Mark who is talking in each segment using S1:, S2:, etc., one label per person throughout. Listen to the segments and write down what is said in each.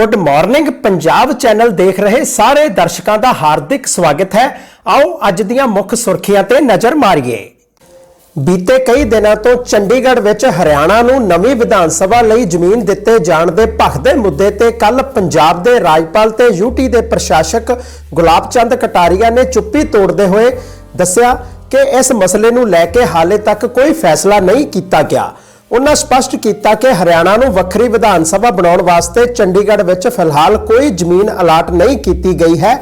S1: Good morning Punjab channel ਦੇਖ ਰਹੇ ਸਾਰੇ ਦਰਸ਼ਕਾਂ ਦਾ ਹਾਰਦਿਕ ਸਵਾਗਤ ਹੈ। ਆਓ ਅੱਜ ਦੀਆਂ ਮੁੱਖ ਸੁਰਖੀਆਂ ਤੇ ਨਜ਼ਰ ਮਾਰੀਏ। ਬੀਤੇ ਕਈ ਦਿਨਾਂ ਤੋਂ ਚੰਡੀਗੜ੍ਹ ਵਿੱਚ ਹਰਿਆਣਾ ਨੂੰ ਨਵੀਂ ਵਿਧਾਨ ਸਭਾ ਲਈ ਜ਼ਮੀਨ ਦਿੱਤੇ ਜਾਣ ਦੇ ਭਖਦੇ ਮੁੱਦੇ ਤੇ ਕੱਲ ਪੰਜਾਬ ਦੇ ਰਾਜਪਾਲ ਤੇ ਯੂਟੀ ਦੇ ਪ੍ਰਸ਼ਾਸਕ ਗੁਲਾਬ ਚੰਦ ਕਟਾਰੀਆ ਨੇ ਚੁੱਪੀ ਤੋੜਦੇ ਹੋਏ ਦੱਸਿਆ ਕਿ ਇਸ ਮਸਲੇ ਨੂੰ ਲੈ ਕੇ ਹਾਲੇ ਤੱਕ ਕੋਈ ਫੈਸਲਾ ਨਹੀਂ ਕੀਤਾ ਗਿਆ। ਉਹਨਾਂ ਸਪਸ਼ਟ ਕੀਤਾ ਕਿ ਹਰਿਆਣਾ ਨੂੰ ਵੱਖਰੀ ਵਿਧਾਨ ਸਭਾ ਬਣਾਉਣ ਵਾਸਤੇ ਚੰਡੀਗੜ੍ਹ ਵਿੱਚ ਫਿਲਹਾਲ ਕੋਈ ਜ਼ਮੀਨ ਅਲਾਟ ਨਹੀਂ ਕੀਤੀ ਗਈ ਹੈ।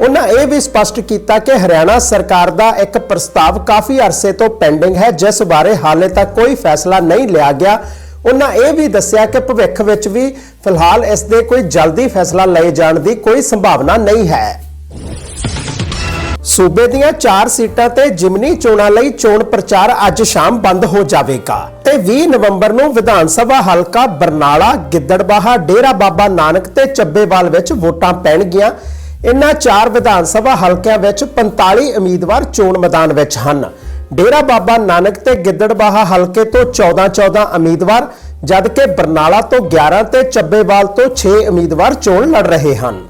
S1: ਉਹਨਾਂ ਇਹ ਵੀ ਸਪਸ਼ਟ ਕੀਤਾ ਕਿ ਹਰਿਆਣਾ ਸਰਕਾਰ ਦਾ ਇੱਕ ਪ੍ਰਸਤਾਵ ਕਾਫੀ ਅਰਸੇ ਤੋਂ ਪੈਂਡਿੰਗ ਹੈ, ਜਿਸ ਬਾਰੇ ਹਾਲੇ ਤੱਕ ਕੋਈ ਫੈਸਲਾ ਨਹੀਂ ਲਿਆ ਗਿਆ। ਉਹਨਾਂ ਇਹ ਵੀ ਦੱਸਿਆ ਕਿ ਭਵਿੱਖ ਵਿੱਚ ਵੀ ਫਿਲਹਾਲ ਇਸ ਦੇ ਕੋਈ ਜਲਦੀ ਫੈਸਲਾ ਲਏ ਜਾਣ ਦੀ ਕੋਈ ਸੰਭਾਵਨਾ ਨਹੀਂ ਹੈ। ਸੂਬੇ ਦੀਆਂ 4 ਸੀਟਾਂ ਤੇ ਜਿਮਨੀ ਚੋਣਾਂ ਲਈ ਚੋਣ ਪ੍ਰਚਾਰ ਅੱਜ ਸ਼ਾਮ ਬੰਦ ਹੋ ਜਾਵੇਗਾ। ਤੇ 20 ਨਵੰਬਰ ਨੂੰ ਵਿਧਾਨ ਸਭਾ ਹਲਕਾ ਬਰਨਾਲਾ, ਗਿੱਦੜਬਾਹਾ, ਡੇਰਾ ਬਾਬਾ ਨਾਨਕ ਤੇ ਚੱਬੇਵਾਲ ਵਿੱਚ ਵੋਟਾਂ ਪੈਣਗੀਆਂ। ਇਨ੍ਹਾਂ ਚਾਰ ਵਿਧਾਨ ਸਭਾ ਹਲਕਿਆਂ ਵਿੱਚ 45 ਉਮੀਦਵਾਰ ਚੋਣ ਮੈਦਾਨ ਵਿੱਚ ਹਨ। ਡੇਰਾ ਬਾਬਾ ਨਾਨਕ ਤੇ ਗਿੱਦੜਬਾਹਾ ਹਲਕੇ ਤੋਂ 14-14 ਉਮੀਦਵਾਰ, ਜਦਕਿ ਬਰਨਾਲਾ ਤੋਂ 11 ਤੇ ਚੱਬੇਵਾਲ ਤੋਂ 6 ਉਮੀਦਵਾਰ ਚੋਣ ਲੜ ਰਹੇ ਹਨ।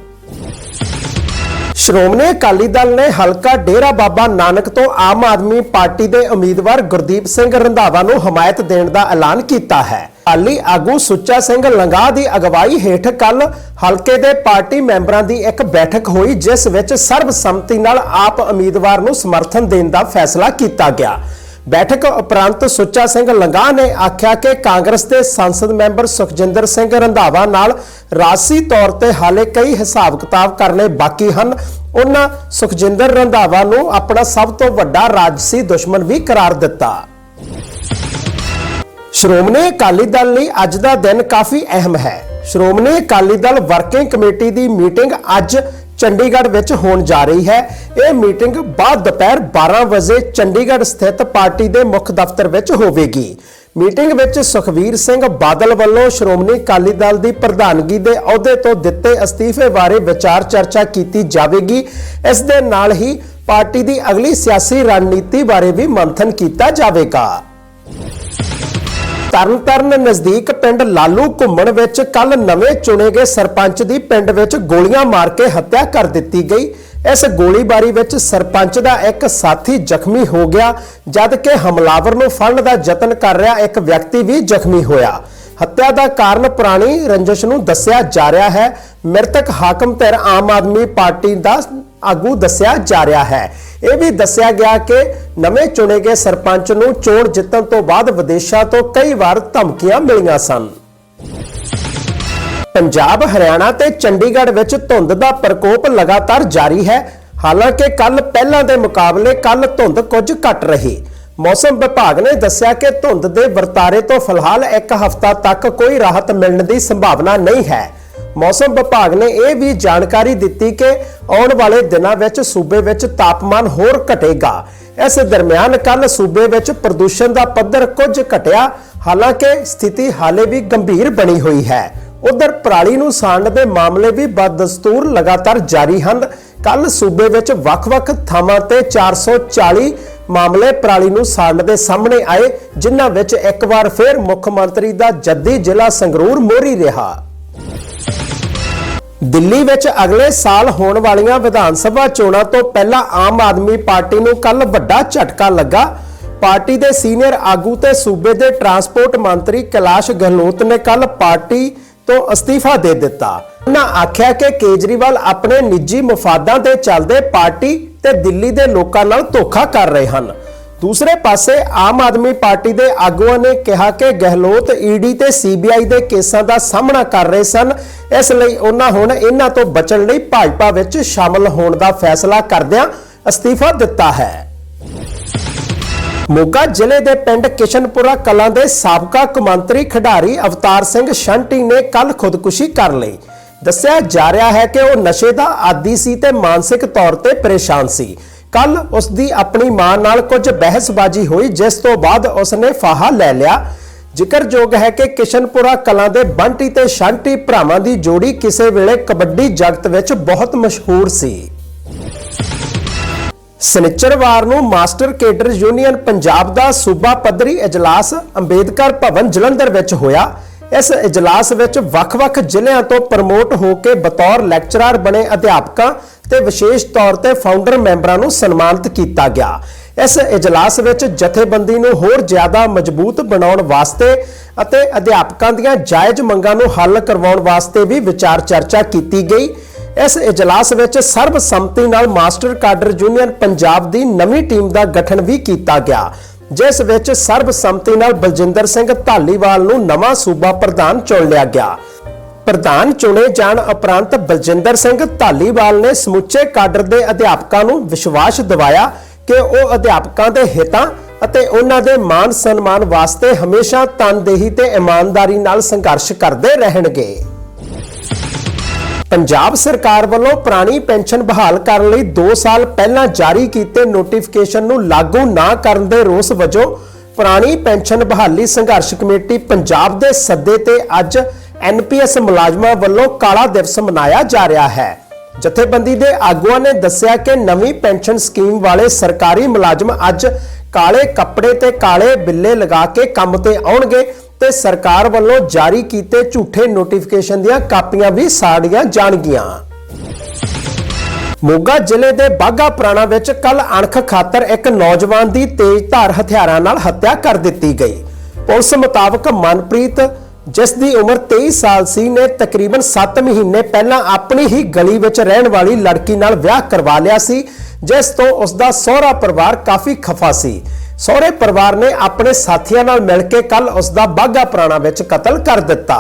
S1: ਸ਼੍ਰੋਮਣੀ ਅਕਾਲੀ ਦਲ ਨੇ ਹਲਕਾ ਡੇਰਾ ਬਾਬਾ ਨਾਨਕ ਤੋਂ ਆਮ ਆਦਮੀ ਪਾਰਟੀ ਦੇ ਉਮੀਦਵਾਰ ਗੁਰਦੀਪ ਸਿੰਘ ਰੰਧਾਵਾ ਨੂੰ ਹਮਾਇਤ ਦੇਣ ਦਾ ਐਲਾਨ ਕੀਤਾ ਹੈ। ਅਕਾਲੀ ਆਗੂ ਸੁੱਚਾ ਸਿੰਘ ਲੰਗਾ ਦੀ ਅਗਵਾਈ ਹੇਠ ਕੱਲ ਹਲਕੇ ਦੇ ਪਾਰਟੀ ਮੈਂਬਰਾਂ ਦੀ ਇੱਕ ਬੈਠਕ ਹੋਈ, ਜਿਸ ਵਿੱਚ ਸਰਬਸੰਮਤੀ ਨਾਲ ਆਪ ਉਮੀਦਵਾਰ ਨੂੰ ਸਮਰਥਨ ਦੇਣ ਦਾ ਫੈਸਲਾ ਕੀਤਾ ਗਿਆ। ਬੈਠਕ ਉਪਰੰਤ ਸੁੱਚਾ ਸਿੰਘ ਲੰਗਾ ਨੇ ਆਖਿਆ ਕਿ ਕਾਂਗਰਸ ਦੇ ਸੰਸਦ ਮੈਂਬਰ ਸੁਖਜਿੰਦਰ ਸਿੰਘ ਰੰਧਾਵਾ ਨਾਲ ਰਾਜਸੀ ਤੌਰ ਤੇ ਹਾਲੇ ਕਈ ਹਿਸਾਬ ਕਿਤਾਬ ਕਰਨੇ ਬਾਕੀ ਹਨ। ਉਹਨਾਂ ਸੁਖਜਿੰਦਰ ਰੰਧਾਵਾ ਨੂੰ ਆਪਣਾ ਸਭ ਤੋਂ ਵੱਡਾ ਰਾਜਸੀ ਦੁਸ਼ਮਣ ਵੀ ਕਰਾਰ ਦਿੱਤਾ। ਸ਼੍ਰੋਮਣੀ ਅਕਾਲੀ ਦਲ ਲਈ ਅੱਜ ਦਾ ਦਿਨ ਕਾਫੀ ਅਹਿਮ ਹੈ। ਸ਼੍ਰੋਮਣੀ ਅਕਾਲੀ ਦਲ ਵਰਕਿੰਗ ਕਮੇਟੀ ਦੀ ਮੀਟਿੰਗ ਅੱਜ ਚੰਡੀਗੜ੍ਹ ਵਿੱਚ ਹੋਣ ਜਾ ਰਹੀ ਹੈ। ਇਹ ਮੀਟਿੰਗ ਬਾਅਦ ਦੁਪਹਿਰ 12 ਵਜੇ ਚੰਡੀਗੜ੍ਹ ਸਥਿਤ ਪਾਰਟੀ ਦੇ ਮੁੱਖ ਦਫ਼ਤਰ ਵਿੱਚ ਹੋਵੇਗੀ। ਮੀਟਿੰਗ ਵਿੱਚ ਸੁਖਵੀਰ ਸਿੰਘ ਬਾਦਲ ਵੱਲੋਂ ਸ਼੍ਰੋਮਣੀ ਅਕਾਲੀ ਦਲ ਦੀ ਪ੍ਰਧਾਨਗੀ ਦੇ ਅਹੁਦੇ ਤੋਂ ਦਿੱਤੇ ਅਸਤੀਫੇ ਬਾਰੇ ਵਿਚਾਰ ਚਰਚਾ ਕੀਤੀ ਜਾਵੇਗੀ। ਇਸ ਦੇ ਨਾਲ ਹੀ ਪਾਰਟੀ ਦੀ ਅਗਲੀ ਸਿਆਸੀ ਰਣਨੀਤੀ ਬਾਰੇ ਵੀ ਮੰਥਨ ਕੀਤਾ ਜਾਵੇਗਾ। ਤਰਨਤਾਰਨ ਨਜ਼ਦੀਕ ਪਿੰਡ ਲਾਲੂ ਘੁੰਮਣ ਵਿੱਚ ਕੱਲ ਨਵੇਂ ਚੁਣੇ ਗਏ ਸਰਪੰਚ ਦੀ ਪਿੰਡ ਵਿੱਚ ਗੋਲੀਆਂ ਮਾਰ ਕੇ ਹੱਤਿਆ ਕਰ ਦਿੱਤੀ ਗਈ। ਇਸ ਗੋਲੀਬਾਰੀ ਵਿੱਚ ਸਰਪੰਚ ਦਾ ਇੱਕ ਸਾਥੀ ਜ਼ਖਮੀ ਹੋ ਗਿਆ, ਜਦ ਕਿ ਹਮਲਾਵਰ ਨੂੰ ਫੜਨ ਦਾ ਯਤਨ ਕਰ ਰਿਹਾ ਇੱਕ ਵਿਅਕਤੀ ਵੀ ਜ਼ਖਮੀ ਹੋਇਆ। ਹੱਤਿਆ ਦਾ ਕਾਰਨ ਪੁਰਾਣੀ ਰੰਜਿਸ਼ ਨੂੰ ਦੱਸਿਆ ਜਾ ਰਿਹਾ ਹੈ। ਮ੍ਰਿਤਕ ਹਾਕਮ ਧਿਰ ਆਮ ਆਦਮੀ ਪਾਰਟੀ ਦਾ ਆਗੂ ਦੱਸਿਆ ਜਾ ਰਿਹਾ ਹੈ। ਇਹ ਵੀ ਦੱਸਿਆ ਗਿਆ ਕਿ ਨਵੇਂ ਚੁਣੇ ਗਏ ਸਰਪੰਚ ਨੂੰ ਚੋਣ ਜਿੱਤਣ ਤੋਂ ਬਾਅਦ ਵਿਦੇਸ਼ਾਂ ਤੋਂ ਕਈ ਵਾਰ ਧਮਕੀਆਂ ਮਿਲੀਆਂ ਸਨ। ਪੰਜਾਬ, ਹਰਿਆਣਾ ਤੇ ਚੰਡੀਗੜ੍ਹ ਵਿੱਚ ਧੁੰਦ ਦਾ ਪ੍ਰਕੋਪ ਲਗਾਤਾਰ ਜਾਰੀ ਹੈ। ਹਾਲਾਂਕਿ ਕੱਲ ਪਹਿਲਾਂ ਦੇ ਮੁਕਾਬਲੇ ਕੱਲ ਧੁੰਦ ਕੁਝ ਘਟ ਰਹੀ। ਮੌਸਮ ਵਿਭਾਗ ਨੇ ਦੱਸਿਆ ਕਿ ਧੁੰਦ ਦੇ ਵਰਤਾਰੇ ਤੋਂ ਫਿਲਹਾਲ ਇੱਕ ਹਫ਼ਤਾ ਤੱਕ ਕੋਈ ਰਾਹਤ ਮਿਲਣ ਦੀ ਸੰਭਾਵਨਾ ਨਹੀਂ ਹੈ। ਮੌਸਮ ਵਿਭਾਗ ਨੇ ਇਹ ਵੀ ਜਾਣਕਾਰੀ ਦਿੱਤੀ ਕਿ ਆਉਣ ਵਾਲੇ ਦਿਨਾਂ ਵਿੱਚ ਸੂਬੇ ਵਿੱਚ ਤਾਪਮਾਨ ਹੋਰ ਘਟੇਗਾ। ਇਸ ਦਰਮਿਆਨ ਕੱਲ ਸੂਬੇ ਵਿੱਚ ਪ੍ਰਦੂਸ਼ਣ ਦਾ ਪੱਧਰ ਕੁਝ ਘਟਿਆ। ਹਾਲਾਂਕਿ ਸਥਿਤੀ ਹਾਲੇ ਵੀ ਗੰਭੀਰ ਬਣੀ ਹੋਈ ਹੈ। ਉਧਰ ਪਰਾਲੀ ਨੂੰ ਸਾੜਨ ਦੇ ਮਾਮਲੇ ਵੀ ਬਦਸਤੂਰ ਲਗਾਤਾਰ ਜਾਰੀ ਹਨ। ਕੱਲ ਸੂਬੇ ਵਿੱਚ ਵੱਖ-ਵੱਖ ਥਾਵਾਂ ਤੇ 440 ਮਾਮਲੇ ਪਰਾਲੀ ਨੂੰ ਸਾੜਨ ਦੇ ਸਾਹਮਣੇ ਆਏ, ਜਿਨ੍ਹਾਂ ਵਿੱਚ ਇੱਕ ਵਾਰ ਫਿਰ ਮੁੱਖ ਮੰਤਰੀ ਦਾ ਜੱਦੀ ਜ਼ਿਲ੍ਹਾ ਸੰਗਰੂਰ ਮੋਰੀ ਰਿਹਾ। ਦਿੱਲੀ ਵਿੱਚ ਅਗਲੇ ਸਾਲ ਹੋਣ ਵਾਲੀਆਂ ਵਿਧਾਨ ਸਭਾ ਚੋਣਾਂ ਤੋਂ ਪਹਿਲਾਂ ਆਮ ਆਦਮੀ ਪਾਰਟੀ ਨੂੰ ਕੱਲ ਵੱਡਾ ਝਟਕਾ ਲੱਗਾ। ਪਾਰਟੀ ਦੇ ਸੀਨੀਅਰ ਆਗੂ ਤੇ ਸੂਬੇ ਦੇ ਟਰਾਂਸਪੋਰਟ ਮੰਤਰੀ ਕੈਲਾਸ਼ ਗਹਿਲੋਤ ਨੇ ਕੱਲ ਪਾਰਟੀ ਤੋਂ ਅਸਤੀਫਾ ਦੇ ਦਿੱਤਾ। ਉਹਨਾਂ ਆਖਿਆ ਕਿ ਕੇਜਰੀਵਾਲ ਆਪਣੇ ਨਿੱਜੀ ਮਫਾਦਾਂ ਦੇ ਚੱਲਦੇ ਪਾਰਟੀ ਤੇ ਦਿੱਲੀ ਦੇ ਲੋਕਾਂ ਨਾਲ ਧੋਖਾ ਕਰ ਰਹੇ ਹਨ। ਦੂਸਰੇ ਪਾਸੇ ਆਮ ਆਦਮੀ ਪਾਰਟੀ ਦੇ ਆਗੂਆਂ ਨੇ ਕਿਹਾ ਕਿ ਗਹਿਲੋਤ ਈਡੀ ਤੇ ਸੀਬੀਆਈ ਦੇ ਕੇਸਾਂ ਦਾ ਸਾਹਮਣਾ ਕਰ ਰਹੇ ਸਨ। ਇਸ ਲਈ ਉਹਨਾਂ ਹੁਣ ਇਹਨਾਂ ਤੋਂ ਬਚਣ ਲਈ ਭਾਜਪਾ ਵਿੱਚ ਸ਼ਾਮਲ ਹੋਣ ਦਾ ਫੈਸਲਾ ਕਰਦਿਆਂ ਅਸਤੀਫਾ ਦਿੱਤਾ ਹੈ। ਮੋਗਾ ਜ਼ਿਲ੍ਹੇ ਦੇ ਪਿੰਡ ਕਿਸ਼ਨਪੁਰਾ ਕਲਾਂ ਦੇ ਸਾਬਕਾ ਕੌਮਾਂਤਰੀ ਖਿਡਾਰੀ ਅਵਤਾਰ ਸਿੰਘ ਸ਼ੰਟੀ ਨੇ ਕੱਲ ਖੁਦਕੁਸ਼ੀ ਕਰ ਲਈ। ਦੱਸਿਆ ਜਾ ਰਿਹਾ ਹੈ ਕਿ ਉਹ ਨਸ਼ੇ ਦਾ ਆਦੀ ਸੀ ਤੇ ਮਾਨਸਿਕ ਤੌਰ ਤੇ ਪਰੇਸ਼ਾਨ ਸੀ। ਕੱਲ ਉਸ ਦੀ ਆਪਣੀ ਮਾਂ ਨਾਲ ਕੁਝ ਬਹਿਸਬਾਜ਼ੀ ਹੋਈ, ਜਿਸ ਤੋਂ ਬਾਅਦ ਉਸ ਨੇ ਫਾਹਾ ਲੈ ਲਿਆ। ਜ਼ਿਕਰਯੋਗ ਹੈ ਕਿ ਕਿਸ਼ਨਪੁਰਾ ਕਲਾਂ ਦੇ ਬੰਟੀ ਤੇ ਸ਼ੰਟੀ ਭਰਾਵਾਂ ਦੀ ਜੋੜੀ ਕਿਸੇ ਵੇਲੇ ਕਬੱਡੀ ਜਗਤ ਵਿੱਚ ਬਹੁਤ ਮਸ਼ਹੂਰ ਸੀ। ਸਨਿਚਰਵਾਰ ਨੂੰ ਮਾਸਟਰ ਕੇਡਰ ਯੂਨੀਅਨ ਪੰਜਾਬ ਦਾ ਸੂਬਾ ਪੱਧਰੀ ਇਜਲਾਸ ਅੰਬੇਦਕਰ ਭਵਨ ਜਲੰਧਰ ਵਿੱਚ ਹੋਇਆ। ਇਸ ਇਜਲਾਸ ਵਿੱਚ ਵੱਖ-ਵੱਖ ਜ਼ਿਲ੍ਹਿਆਂ ਤੋਂ ਪ੍ਰਮੋਟ ਹੋ ਕੇ ਬਤੌਰ ਲੈਕਚਰਰ ਬਣੇ ਅਧਿਆਪਕਾਂ ਤੇ ਵਿਸ਼ੇਸ਼ ਤੌਰ ਤੇ ਫਾਊਂਡਰ ਮੈਂਬਰਾਂ ਨੂੰ ਸਨਮਾਨਿਤ ਕੀਤਾ ਗਿਆ। ਇਸ ਇਜਲਾਸ ਵਿੱਚ ਜਥੇਬੰਦੀ ਨੂੰ ਹੋਰ ਜ਼ਿਆਦਾ ਮਜ਼ਬੂਤ ਬਣਾਉਣ ਵਾਸਤੇ ਅਤੇ ਅਧਿਆਪਕਾਂ ਦੀਆਂ ਜਾਇਜ਼ ਮੰਗਾਂ ਨੂੰ ਹੱਲ ਕਰਵਾਉਣ ਵਾਸਤੇ ਵੀ ਵਿਚਾਰ ਚਰਚਾ ਕੀਤੀ ਗਈ। ਇਸ ਇਜਲਾਸ ਵਿੱਚ ਸਰਬਸੰਮਤੀ ਨਾਲ ਮਾਸਟਰ ਕਾਡਰ ਯੂਨੀਅਨ ਪੰਜਾਬ ਦੀ ਨਵੀਂ ਟੀਮ ਦਾ ਗਠਨ ਵੀ ਕੀਤਾ ਗਿਆ, ਜਿਸ ਵਿੱਚ ਸਰਬਸੰਮਤੀ ਨਾਲ ਬਲਜਿੰਦਰ ਸਿੰਘ ਧਾਲੀਵਾਲ ਨੂੰ ਨਵਾਂ ਸੂਬਾ ਪ੍ਰਧਾਨ ਚੁਣ ਲਿਆ ਗਿਆ। ਪ੍ਰਧਾਨ ਚੁਣੇ ਜਾਣ ਉਪਰੰਤ ਬਲਜਿੰਦਰ ਸਿੰਘ ਧਾਲੀਵਾਲ ਨੇ ਸਮੁੱਚੇ ਕਾਡਰ ਦੇ ਅਧਿਆਪਕਾਂ ਨੂੰ ਵਿਸ਼ਵਾਸ ਦਿਵਾਇਆ ਕਿ ਉਹ ਅਧਿਆਪਕਾਂ ਦੇ ਹਿੱਤਾਂ ਅਤੇ ਉਹਨਾਂ ਦੇ ਮਾਨ ਸਨਮਾਨ ਵਾਸਤੇ ਹਮੇਸ਼ਾ ਤਨਦੇਹੀ ਤੇ ਇਮਾਨਦਾਰੀ ਨਾਲ ਸੰਘਰਸ਼ ਕਰਦੇ ਰਹਿਣਗੇ। ਪੰਜਾਬ ਸਰਕਾਰ ਵੱਲੋਂ ਪੁਰਾਣੀ ਪੈਨਸ਼ਨ ਬਹਾਲ ਕਰਨ ਲਈ 2 ਸਾਲ ਪਹਿਲਾਂ ਜਾਰੀ ਕੀਤੇ ਨੋਟੀਫਿਕੇਸ਼ਨ ਨੂੰ ਲਾਗੂ ਨਾ ਕਰਨ ਦੇ ਰੋਸ ਵਜੋਂ ਪੁਰਾਣੀ ਪੈਨਸ਼ਨ ਬਹਾਲੀ ਸੰਘਰਸ਼ ਕਮੇਟੀ ਪੰਜਾਬ ਦੇ ਸੱਦੇ ਤੇ ਅੱਜ ਐਨਪੀਐਸ ਮੁਲਾਜ਼ਮਾਂ ਵੱਲੋਂ ਕਾਲਾ ਦਿਵਸ ਮਨਾਇਆ ਜਾ ਰਿਹਾ ਹੈ। ਜਥੇਬੰਦੀ ਦੇ ਆਗੂਆਂ ਨੇ ਦੱਸਿਆ ਕਿ ਨਵੀਂ ਪੈਨਸ਼ਨ ਸਕੀਮ ਵਾਲੇ ਸਰਕਾਰੀ ਮੁਲਾਜ਼ਮ ਅੱਜ ਕਾਲੇ ਕੱਪੜੇ ਤੇ ਕਾਲੇ ਬਿੱਲੇ ਲਗਾ ਕੇ ਕੰਮ ਤੇ ਆਉਣਗੇ ਤੇ ਸਰਕਾਰ ਵੱਲੋਂ ਜਾਰੀ ਕੀਤੇ ਝੂਠੇ ਨੋਟੀਫਿਕੇਸ਼ਨ ਦੀਆਂ ਕਾਪੀਆਂ ਵੀ ਸਾੜੀਆਂ ਜਾਣਗੀਆਂ। ਮੋਗਾ ਜ਼ਿਲ੍ਹੇ ਦੇ ਬਾਗਾ ਪੁਰਾਣਾ ਵਿੱਚ ਕੱਲ ਅਣਖ ਖਾਤਰ ਇੱਕ ਨੌਜਵਾਨ ਦੀ ਤੇਜ਼ਧਾਰ ਹਥਿਆਰਾਂ ਨਾਲ ਹੱਤਿਆ ਕਰ ਦਿੱਤੀ ਗਈ। ਪੁਲਿਸ ਮੁਤਾਬਕ ਮਨਪ੍ਰੀਤ ਜਿਸ ਦੀ ਉਮਰ 23 ਸਾਲ ਸੀ, ਨੇ ਤਕਰੀਬਨ 7 ਮਹੀਨੇ ਪਹਿਲਾਂ ਆਪਣੀ ਹੀ ਗਲੀ ਵਿੱਚ ਰਹਿਣ ਵਾਲੀ ਲੜਕੀ ਨਾਲ ਵਿਆਹ ਕਰਵਾ ਲਿਆ ਸੀ, ਜਿਸ ਤੋਂ ਉਸ ਦਾ ਸਹੁਰਾ ਪਰਿਵਾਰ ਕਾਫੀ ਖਫਾ ਸੀ। ਸਹੁਰੇ ਪਰਿਵਾਰ ਨੇ ਆਪਣੇ ਸਾਥੀਆਂ ਨਾਲ ਮਿਲ ਕੇ ਕੱਲ ਉਸ ਦਾ ਬਾਗਾ ਪੁਰਾਣਾ ਵਿੱਚ ਕਤਲ ਕਰ ਦਿੱਤਾ।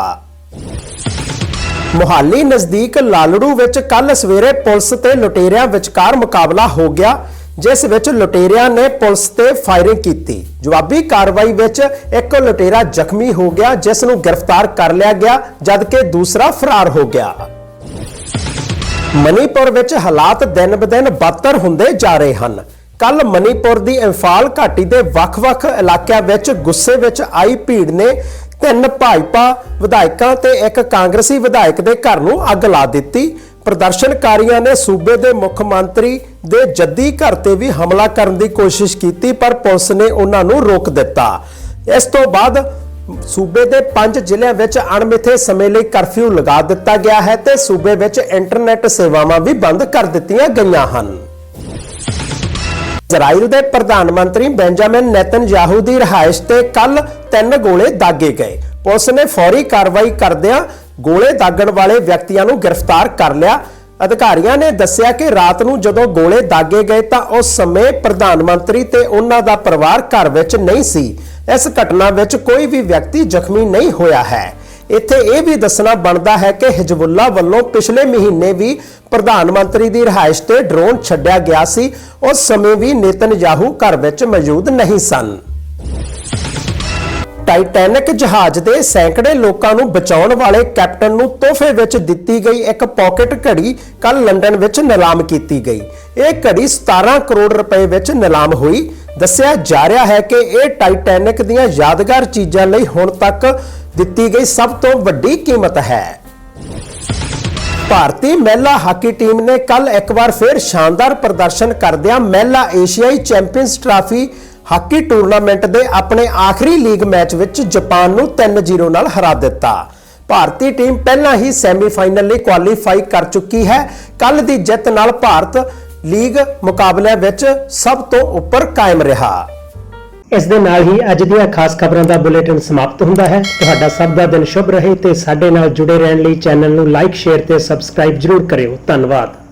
S1: ਮੁਹਾਲੀ ਨਜ਼ਦੀਕ ਲਾਲੜੂ ਵਿੱਚ ਕੱਲ ਸਵੇਰੇ ਪੁਲਿਸ ਤੇ ਲੁਟੇਰਿਆਂ ਵਿਚਕਾਰ ਮੁਕਾਬਲਾ ਹੋ ਗਿਆ। ਜਿਸ ਵਿੱਚ ਲੁਟੇਰਿਆਂ ਨੇ ਪੁਲਿਸ ਤੇ ਫਾਇਰਿੰਗ ਕੀਤੀ। ਜਵਾਬੀ ਕਾਰਵਾਈ ਵਿੱਚ ਇੱਕ ਲੁਟੇਰਾ ਜ਼ਖਮੀ ਹੋ ਗਿਆ, ਜਿਸ ਨੂੰ ਗ੍ਰਿਫਤਾਰ ਕਰ ਲਿਆ ਗਿਆ, ਜਦਕਿ ਦੂਸਰਾ ਫਰਾਰ ਹੋ ਗਿਆ। ਮਨੀਪੁਰ ਵਿੱਚ ਹਾਲਾਤ ਦਿਨ-ਬਦਿਨ ਬਦਤਰ ਹੁੰਦੇ ਜਾ ਰਹੇ ਹਨ। ਕੱਲ ਮਨੀਪੁਰ ਦੀ ਇੰਫਾਲ ਘਾਟੀ ਦੇ ਵੱਖ-ਵੱਖ ਇਲਾਕਿਆਂ ਵਿੱਚ ਗੁੱਸੇ ਵਿੱਚ ਆਈ ਭੀੜ ਨੇ ਤਿੰਨ ਭਾਜਪਾ ਵਿਧਾਇਕਾਂ ਤੇ ਇੱਕ ਕਾਂਗਰਸੀ ਵਿਧਾਇਕ ਦੇ ਘਰ ਨੂੰ ਅੱਗ ਲਾ ਦਿੱਤੀ। ਪ੍ਰਦਰਸ਼ਨਕਾਰੀਆਂ ਨੇ ਸੂਬੇ ਦੇ ਮੁੱਖ ਮੰਤਰੀ ਦੇ ਜੱਦੀ ਘਰ ਤੇ ਵੀ ਹਮਲਾ ਕਰਨ ਦੀ ਕੋਸ਼ਿਸ਼ ਕੀਤੀ, ਪਰ ਪੁਲਿਸ ਨੇ ਉਹਨਾਂ ਨੂੰ ਰੋਕ ਦਿੱਤਾ। ਇਸ ਤੋਂ ਬਾਅਦ ਸੂਬੇ ਦੇ 5 ਜ਼ਿਲ੍ਹਿਆਂ ਵਿੱਚ ਅਣਮਿੱਥੇ ਸਮੇਂ ਲਈ ਕਰਫਿਊ ਲਗਾ ਦਿੱਤਾ ਗਿਆ ਹੈ ਤੇ ਸੂਬੇ ਵਿੱਚ ਇੰਟਰਨੈਟ ਸੇਵਾਵਾਂ ਵੀ ਬੰਦ ਕਰ ਦਿੱਤੀਆਂ ਗਈਆਂ ਹਨ। ਇਜ਼ਰਾਈਲ ਦੇ ਪ੍ਰਧਾਨ ਮੰਤਰੀ ਬੈਂਜਾਮਿਨ ਨੇਤਨਯਾਹੂ ਦੀ ਰਿਹਾਇਸ਼ ਤੇ ਕੱਲ ਤਿੰਨ ਗੋਲੇ ਦਾਗੇ ਗਏ। ਪੁਲਿਸ ਨੇ ਫੌਰੀ ਕਾਰਵਾਈ ਕਰਦਿਆਂ ਗੋਲੇ ਦਾਗਣ ਵਾਲੇ ਵਿਅਕਤੀਆਂ ਨੂੰ ਗ੍ਰਿਫਤਾਰ ਕਰ ਲਿਆ। ਅਧਿਕਾਰੀਆਂ ਨੇ ਦੱਸਿਆ ਕਿ ਰਾਤ ਨੂੰ ਜਦੋਂ ਗੋਲੇ ਦਾਗੇ ਗਏ ਤਾਂ ਉਸ ਸਮੇਂ ਪ੍ਰਧਾਨ ਮੰਤਰੀ ਤੇ ਉਹਨਾਂ ਦਾ ਪਰਿਵਾਰ ਘਰ ਵਿੱਚ ਨਹੀਂ ਸੀ। ਇਸ ਘਟਨਾ ਵਿੱਚ ਕੋਈ ਵੀ ਵਿਅਕਤੀ ਜ਼ਖਮੀ ਨਹੀਂ ਹੋਇਆ ਹੈ। ਇੱਥੇ ਇਹ ਵੀ ਦੱਸਣਾ ਬਣਦਾ ਹੈ ਕਿ ਹਿਜਬੁੱਲਾ ਵੱਲੋਂ ਪਿਛਲੇ ਮਹੀਨੇ ਵੀ ਪ੍ਰਧਾਨ ਮੰਤਰੀ ਦੀ ਰਿਹਾਇਸ਼ ਤੇ ਡਰੋਨ ਛੱਡਿਆ ਗਿਆ ਸੀ। ਉਸ ਸਮੇਂ ਵੀ ਨੇਤਨ ਨੇਤਨਯਾਹੂ ਘਰ ਵਿੱਚ ਮੌਜੂਦ ਨਹੀਂ ਸਨ। ਟਾਈਟੈਨਿਕ ਜਹਾਜ਼ ਦੇ ਸੈਂਕੜੇ ਲੋਕਾਂ ਨੂੰ ਬਚਾਉਣ ਵਾਲੇ ਕੈਪਟਨ ਨੂੰ ਤੋਹਫੇ ਵਿੱਚ ਦਿੱਤੀ ਗਈ ਇੱਕ ਪਾਕਟ ਘੜੀ ਕੱਲ ਲੰਡਨ ਵਿੱਚ ਨਿਲਾਮ ਕੀਤੀ ਗਈ। ਇਹ ਘੜੀ 17 ਕਰੋੜ ਰੁਪਏ ਵਿੱਚ ਨਿਲਾਮ ਹੋਈ। ਦੱਸਿਆ ਜਾ ਰਿਹਾ ਹੈ ਕਿ ਇਹ ਟਾਈਟੈਨਿਕ ਦੀਆਂ ਯਾਦਗਾਰ ਚੀਜ਼ਾਂ ਲਈ ਹੁਣ ਤੱਕ ਦਿੱਤੀ ਗਈ ਸਭ ਤੋਂ ਵੱਡੀ ਕੀਮਤ ਹੈ। ਭਾਰਤੀ ਮਹਿਲਾ ਹਾਕੀ ਟੀਮ ਨੇ ਕੱਲ ਇੱਕ ਵਾਰ ਫਿਰ ਸ਼ਾਨਦਾਰ ਪ੍ਰਦਰਸ਼ਨ ਕਰਦਿਆਂ ਮਹਿਲਾ ਏਸ਼ੀਆਈ ਚੈਂਪੀਅਨਸ ਟਰਾਫੀ ਹਾਕੀ ਟੂਰਨਾਮੈਂਟ ਦੇ ਆਪਣੇ ਆਖਰੀ ਲੀਗ ਮੈਚ ਵਿੱਚ ਜਾਪਾਨ ਨੂੰ 3-0 ਨਾਲ ਹਰਾ ਦਿੱਤਾ। ਭਾਰਤੀ ਟੀਮ ਪਹਿਲਾਂ ਹੀ ਸੈਮੀਫਾਈਨਲ ਲਈ ਕੁਆਲੀਫਾਈ ਕਰ ਚੁੱਕੀ ਹੈ। ਕੱਲ ਦੀ ਜਿੱਤ ਨਾਲ ਭਾਰਤ ਲੀਗ ਮੁਕਾਬਲਿਆਂ ਵਿੱਚ ਸਭ ਤੋਂ ਉੱਪਰ ਕਾਇਮ ਰਿਹਾ। ਇਸ ਦੇ ਨਾਲ ਹੀ ਅੱਜ ਦੀਆਂ ਖਾਸ ਖਬਰਾਂ ਦਾ ਬੁਲੇਟਿਨ ਸਮਾਪਤ ਹੁੰਦਾ ਹੈ। ਤੁਹਾਡਾ ਸਭ ਦਾ ਦਿਨ ਸ਼ੁਭ ਰਹੇ ਤੇ ਸਾਡੇ ਨਾਲ ਜੁੜੇ ਰਹਿਣ ਲਈ ਚੈਨਲ ਨੂੰ ਲਾਈਕ, ਸ਼ੇਅਰ ਤੇ ਸਬਸਕ੍ਰਾਈਬ ਜਰੂਰ ਕਰਿਓ। ਧੰਨਵਾਦ।